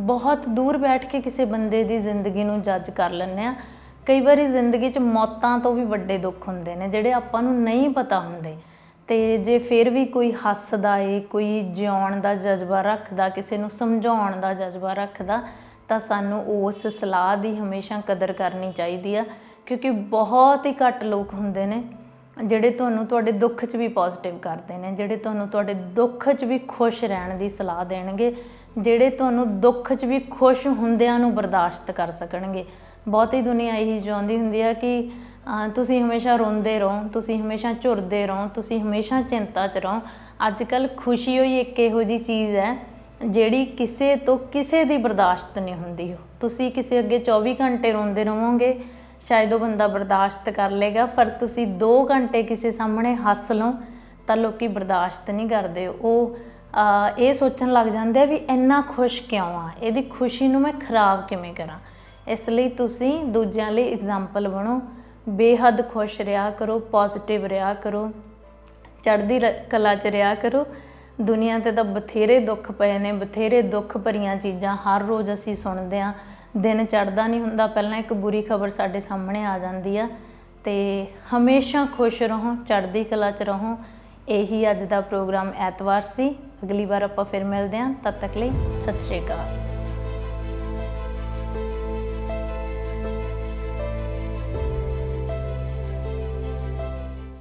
ਬਹੁਤ ਦੂਰ ਬੈਠ ਕੇ ਕਿਸੇ ਬੰਦੇ ਦੀ ਜ਼ਿੰਦਗੀ ਨੂੰ ਜੱਜ ਕਰ ਲੈਂਦੇ ਆ ਕਈ ਵਾਰੀ ਜ਼ਿੰਦਗੀ 'ਚ ਮੌਤਾਂ ਤੋਂ ਵੀ ਵੱਡੇ ਦੁੱਖ ਹੁੰਦੇ ਨੇ, ਜਿਹੜੇ ਆਪਾਂ ਨੂੰ ਨਹੀਂ ਪਤਾ ਹੁੰਦੇ। ਤੇ ਜੇ ਫਿਰ ਵੀ ਕੋਈ ਹੱਸਦਾ ਏ, ਕੋਈ ਜਿਉਣ ਦਾ ਜਜ਼ਬਾ ਰੱਖਦਾ, ਕਿਸੇ ਨੂੰ ਸਮਝਾਉਣ ਦਾ ਜਜ਼ਬਾ ਰੱਖਦਾ ਤਾਂ ਸਾਨੂੰ ਉਸ ਸਲਾਹ ਦੀ ਹਮੇਸ਼ਾ ਕਦਰ ਕਰਨੀ ਚਾਹੀਦੀ ਆ, ਕਿਉਂਕਿ ਬਹੁਤ ਹੀ ਘੱਟ ਲੋਕ ਹੁੰਦੇ ਨੇ ਜਿਹੜੇ ਤੁਹਾਨੂੰ ਤੁਹਾਡੇ ਦੁੱਖ 'ਚ ਵੀ ਪੋਜ਼ਿਟਿਵ ਕਰਦੇ ਨੇ, ਜਿਹੜੇ ਤੁਹਾਨੂੰ ਤੁਹਾਡੇ ਦੁੱਖ 'ਚ ਵੀ ਖੁਸ਼ ਰਹਿਣ ਦੀ ਸਲਾਹ ਦੇਣਗੇ, ਜਿਹੜੇ ਤੁਹਾਨੂੰ ਦੁੱਖ 'ਚ ਵੀ ਖੁਸ਼ ਹੁੰਦਿਆਂ ਨੂੰ ਬਰਦਾਸ਼ਤ ਕਰ ਸਕਣਗੇ। ਬਹੁਤੀ ਦੁਨੀਆ ਇਹੀ ਚਾਹੁੰਦੀ ਹੁੰਦੀ ਆ ਕਿ ਤੁਸੀਂ ਹਮੇਸ਼ਾ ਰੋਂਦੇ ਰਹੋ, ਤੁਸੀਂ ਹਮੇਸ਼ਾ ਝੁਰਦੇ ਰਹੋ, ਤੁਸੀਂ ਹਮੇਸ਼ਾ ਚਿੰਤਾ 'ਚ ਰਹੋ। ਅੱਜ ਕੱਲ ਖੁਸ਼ੀ ਹੋਈ ਇੱਕ ਇਹੋ ਜੀ ਚੀਜ਼ ਹੈ ਜਿਹੜੀ ਕਿਸੇ ਤੋਂ ਕਿਸੇ ਦੀ ਬਰਦਾਸ਼ਤ ਨਹੀਂ ਹੁੰਦੀ। ਤੁਸੀਂ ਕਿਸੇ ਅੱਗੇ 24 ਘੰਟੇ ਰੋਂਦੇ ਰਹੋਗੇ, ਸ਼ਾਇਦ ਉਹ ਬੰਦਾ ਬਰਦਾਸ਼ਤ ਕਰ ਲੇਗਾ ਪਰ ਤੁਸੀਂ 2 ਘੰਟੇ ਕਿਸੇ ਸਾਹਮਣੇ ਹੱਸ ਲਓ, ਤਾਂ ਲੋਕੀ ਬਰਦਾਸ਼ਤ ਨਹੀਂ ਕਰਦੇ। ਉਹ ਇਹ ਸੋਚਣ ਲੱਗ ਜਾਂਦੇ ਆ ਵੀ ਇੰਨਾ ਖੁਸ਼ ਕਿਉਂ ਆ? ਇਹਦੀ ਖੁਸ਼ੀ ਨੂੰ ਮੈਂ ਖਰਾਬ ਕਿਵੇਂ ਕਰਾਂ? ਇਸ ਲਈ ਤੁਸੀਂ ਦੂਜਿਆਂ ਲਈ ਐਗਜ਼ਾਮਪਲ ਬਣੋ। ਬੇਹੱਦ ਖੁਸ਼ ਰਿਹਾ ਕਰੋ ਪੋਜ਼ਿਟਿਵ ਰਿਹਾ ਕਰੋ। ਚੜ੍ਹਦੀ ਰ- ਕਲਾ ਚ ਰਿਹਾ ਕਰੋ। ਦੁਨੀਆ ਤੇ ਤਾਂ ਬਥੇਰੇ ਦੁੱਖ ਪਏ ਨੇ, ਬਥੇਰੇ ਦੁੱਖ ਭਰੀਆਂ ਚੀਜ਼ਾਂ ਹਰ ਰੋਜ਼ ਅਸੀਂ ਸੁਣਦੇ ਆ ਦਿਨ ਚੜ੍ਹਦਾ ਨਹੀਂ ਹੁੰਦਾ, ਪਹਿਲਾਂ ਇੱਕ ਬੁਰੀ ਖਬਰ ਸਾਡੇ ਸਾਹਮਣੇ ਆ ਜਾਂਦੀ ਆ। ਤੇ ਹਮੇਸ਼ਾ ਖੁਸ਼ ਰਹੋ, ਚੜ੍ਹਦੀ ਕਲਾ 'ਚ ਰਹੋ। ਇਹੀ ਅੱਜ ਦਾ ਪ੍ਰੋਗਰਾਮ ਐਤਵਾਰ ਸੀ। ਅਗਲੀ ਵਾਰ ਆਪਾਂ ਫਿਰ ਮਿਲਦੇ ਹਾਂ। ਤਦ ਤੱਕ ਲਈ ਸਤਿ ਸ਼੍ਰੀ ਅਕਾਲ।